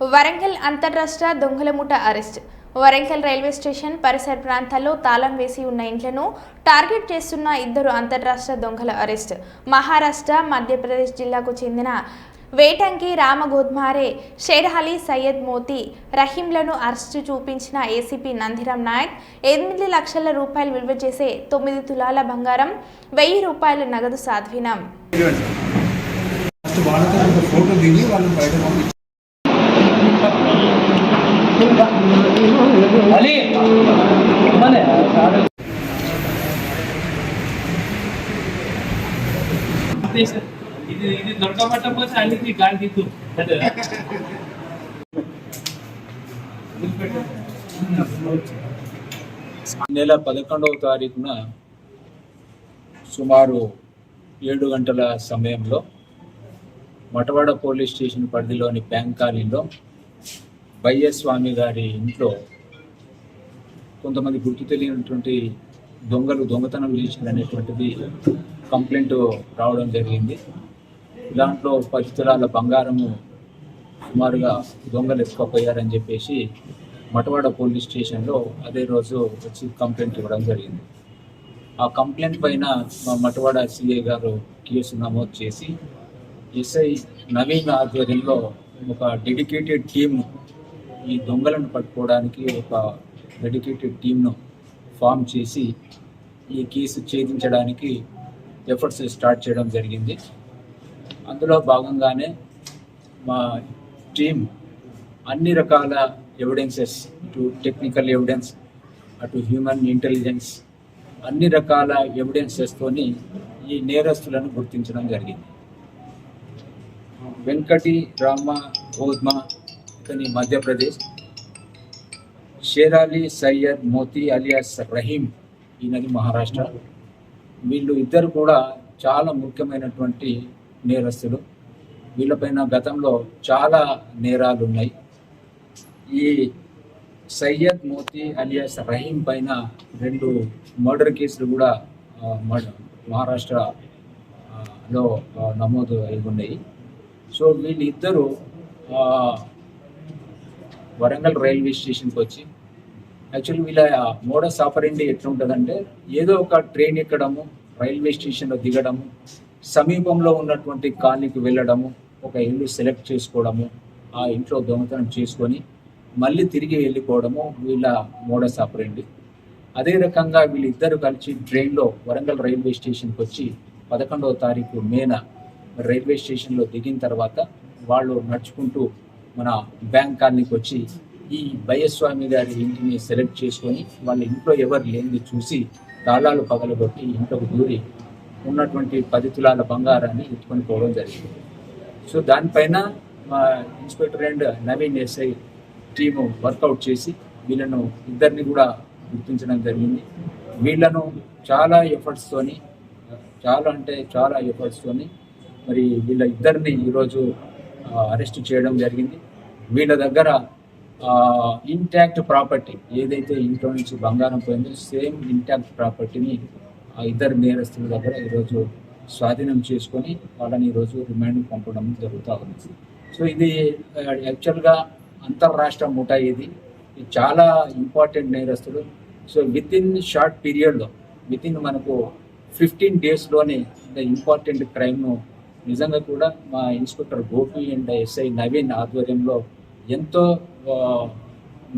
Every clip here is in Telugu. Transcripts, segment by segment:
వరంగల్ అంతర్రాష్ట్ర దొంగలముఠ అరెస్ట్. వరంగల్ రైల్వే స్టేషన్ పరిసర ప్రాంతాల్లో తాళం వేసి ఉన్న ఇంట్లను టార్గెట్ చేస్తున్న ఇద్దరు అంతర్రాష్ట్ర దొంగల అరెస్ట్. మహారాష్ట్ర మధ్యప్రదేశ్ జిల్లాకు చెందిన వేటంకి రామగోద్మారే షేర్హలి సయ్యద్ మోతీ రహీంలను అరెస్టు చూపించిన ఏసీపీ నందిరామ్ నాయక్ ఎనిమిది లక్షల రూపాయలు విలువ చేసే తొమ్మిది తులాల బంగారం వెయ్యి రూపాయల నగదు సాధ్వీనం ఫస్ట్ వాళ్ళతో ఒక ఫోటో దిగి వాళ్ళు బయట పంపించారు అలీ మనే ఇది ఇది దొరకబట్టకపోతే గాలి నెల పదకొండవ తారీఖున సుమారు ఏడు గంటల సమయంలో మటవాడ పోలీస్ స్టేషన్ పరిధిలోని బ్యాంక్ కాలనీలో స్వామి గారి ఇంట్లో కొంతమంది గుర్తు తెలియనటువంటి దొంగలు దొంగతనం చేసిందనేటువంటిది కంప్లైంట్ రావడం జరిగింది. దాంట్లో పది తులాల బంగారము సుమారుగా దొంగలు ఎత్తుకపోయారని చెప్పేసి మటవాడ పోలీస్ స్టేషన్లో అదే రోజు వచ్చి కంప్లైంట్ ఇవ్వడం జరిగింది. ఆ కంప్లైంట్ పైన మా మటవాడ సిఐ గారు కేసు నమోదు చేసి ఎస్ఐ నవీన్ ఆధ్వర్యంలో ఒక డెడికేటెడ్ టీమ్ ఈ దొంగలను పట్టుకోవడానికి ఒక డెడికేటెడ్ టీంను ఫామ్ చేసి ఈ కేసు ఛేదించడానికి ఎఫర్ట్స్ స్టార్ట్ చేయడం జరిగింది. అందులో భాగంగానే మా టీం అన్ని రకాల ఎవిడెన్సెస్ ఇటు టెక్నికల్ ఎవిడెన్స్ అటు హ్యూమన్ ఇంటెలిజెన్స్ అన్ని రకాల ఎవిడెన్సెస్తోని ఈ నేరస్తులను గుర్తించడం జరిగింది. వెంకటి రామ గోద్మ కానీ మధ్యప్రదేశ్. షేరాలి సయ్యద్ మోతీ అలియాస్ రహీం ఈయనది మహారాష్ట్ర. వీళ్ళు ఇద్దరు కూడా చాలా ముఖ్యమైనటువంటి నేరస్తులు. వీళ్ళపైన గతంలో చాలా నేరాలు ఉన్నాయి ఈ సయ్యద్ మోతీ అలియాస్ రహీం పైన రెండు మర్డర్ కేసులు కూడా మహారాష్ట్రలో నమోదు అయి ఉన్నాయి. సో వీళ్ళిద్దరూ వరంగల్ రైల్వే స్టేషన్కి వచ్చి యాక్చువల్లీ వీళ్ళ మోడస్ ఆపరెండి ఎట్లుంటుందంటే ఏదో ఒక ట్రైన్ ఎక్కడము రైల్వే స్టేషన్లో దిగడము సమీపంలో ఉన్నటువంటి కాలనీకి వెళ్ళడము ఒక ఇల్లు సెలెక్ట్ చేసుకోవడము ఆ ఇంట్లో దొంగతనం చేసుకొని మళ్ళీ తిరిగి వెళ్ళిపోవడము వీళ్ళ మోడస్ ఆపరెండి అదే రకంగా వీళ్ళిద్దరు కలిసి ట్రైన్లో వరంగల్ రైల్వే స్టేషన్కి వచ్చి పదకొండవ తారీఖు మేన రైల్వే స్టేషన్లో దిగిన తర్వాత వాళ్ళు నడుచుకుంటూ మన బ్యాంక్ కాలనీకి వచ్చి ఈ భయస్వామి గారి ఇంటిని సెలెక్ట్ చేసుకొని వాళ్ళ ఇంట్లో ఎవరు లేనిది చూసి తాళాలు పగలగొట్టి ఇంట్లోకి దూరి ఉన్నటువంటి పది తులాల బంగారాన్ని ఎత్తుకొని పోవడం జరిగింది. సో దానిపైన మా inspector and Naveen SI team workout చేసి వీళ్ళను ఇద్దరిని కూడా గుర్తించడం జరిగింది. వీళ్ళను చాలా ఎఫర్ట్స్తోని చాలా అంటే చాలా ఎఫర్ట్స్తోని మరి వీళ్ళ ఇద్దరిని ఈరోజు అరెస్ట్ చేయడం జరిగింది. వీళ్ళ దగ్గర ఇంటాక్ట్ ప్రాపర్టీ ఏదైతే ఇంట్లో నుంచి బంగారం పోయిందో సేమ్ ఇంటాక్ట్ ప్రాపర్టీని ఇద్దరు నేరస్తుల దగ్గర ఈరోజు స్వాధీనం చేసుకొని వాళ్ళని ఈరోజు రిమాండ్ పంపడం జరుగుతూ ఉంది. సో ఇది యాక్చువల్గా అంతర్రాష్ట్ర ముఠా ఇది. ఇది చాలా ఇంపార్టెంట్ నేరస్తులు. సో విత్ ఇన్ షార్ట్ పీరియడ్లో విత్ ఇన్ మనకు ఫిఫ్టీన్ డేస్లోనే ఇంత ఇంపార్టెంట్ క్రైమ్ను నిజంగా కూడా మా inspector Gopi and SI Naveen ఆధ్వర్యంలో ఎంతో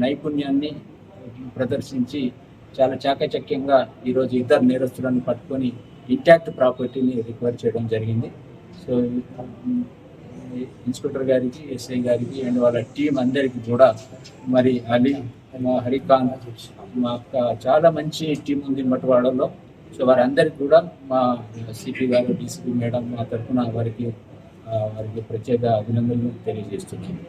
నైపుణ్యాన్ని ప్రదర్శించి చాలా చాకచక్యంగా ఈరోజు ఇద్దరు నేరస్తులను పట్టుకొని ఇంటాక్ట్ ప్రాపర్టీని రికవర్ చేయడం జరిగింది. సో ఇన్స్పెక్టర్ గారికి ఎస్ఐ గారికి అండ్ వాళ్ళ టీం అందరికీ కూడా మరి అలీ మా హరికాంత్ మా చాలా మంచి టీం ఉంది మటువాడలో. సో వారందరికీ కూడా మా సిపి గారు డీసీపీ మేడం మా తరఫున వారికి వారికి ప్రత్యేక అభినందనలు తెలియజేస్తున్నాను.